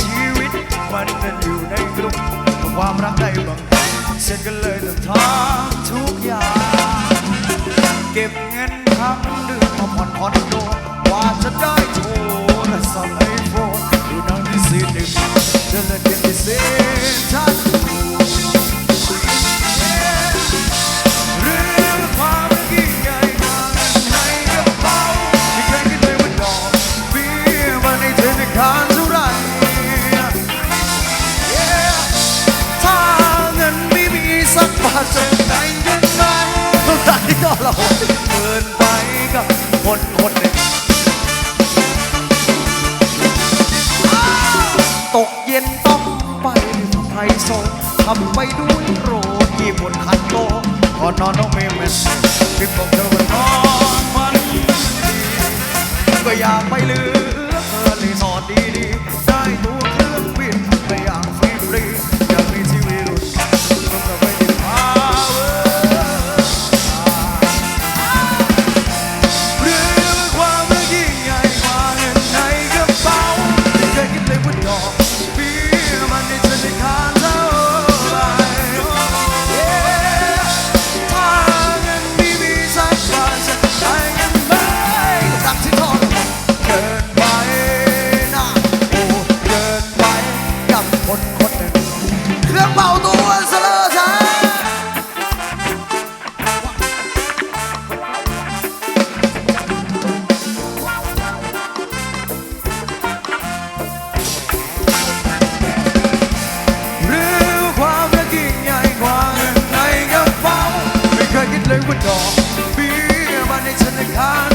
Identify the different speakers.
Speaker 1: ชีวิตมันเป็นอยู่ในกลุ่มความรักได้บังเสร็กันเลยต้องทำทุกอย่าง เก็บเงินทั้งเดือนมาผ่อนผ่อนตักว่าจะได้ สักบาทจะได้ยังไงเท่าไหร่ก็เราเกินไปกับคนคนหนึ่งตกเย็นต้องไปไทยโซทำไปด้วยโรตีบนคันโตก่อนนอนต้องมีเมสที่บอกเธอว่านอนมันก็อยากไปลือ ป่าตัวสเลอร์ช้าหรือความรักยิ่งใหญ่กว่าเงินในกระเป๋าไม่เคยคิดเลยว่าดอกเบี้ยมันในธนาคาร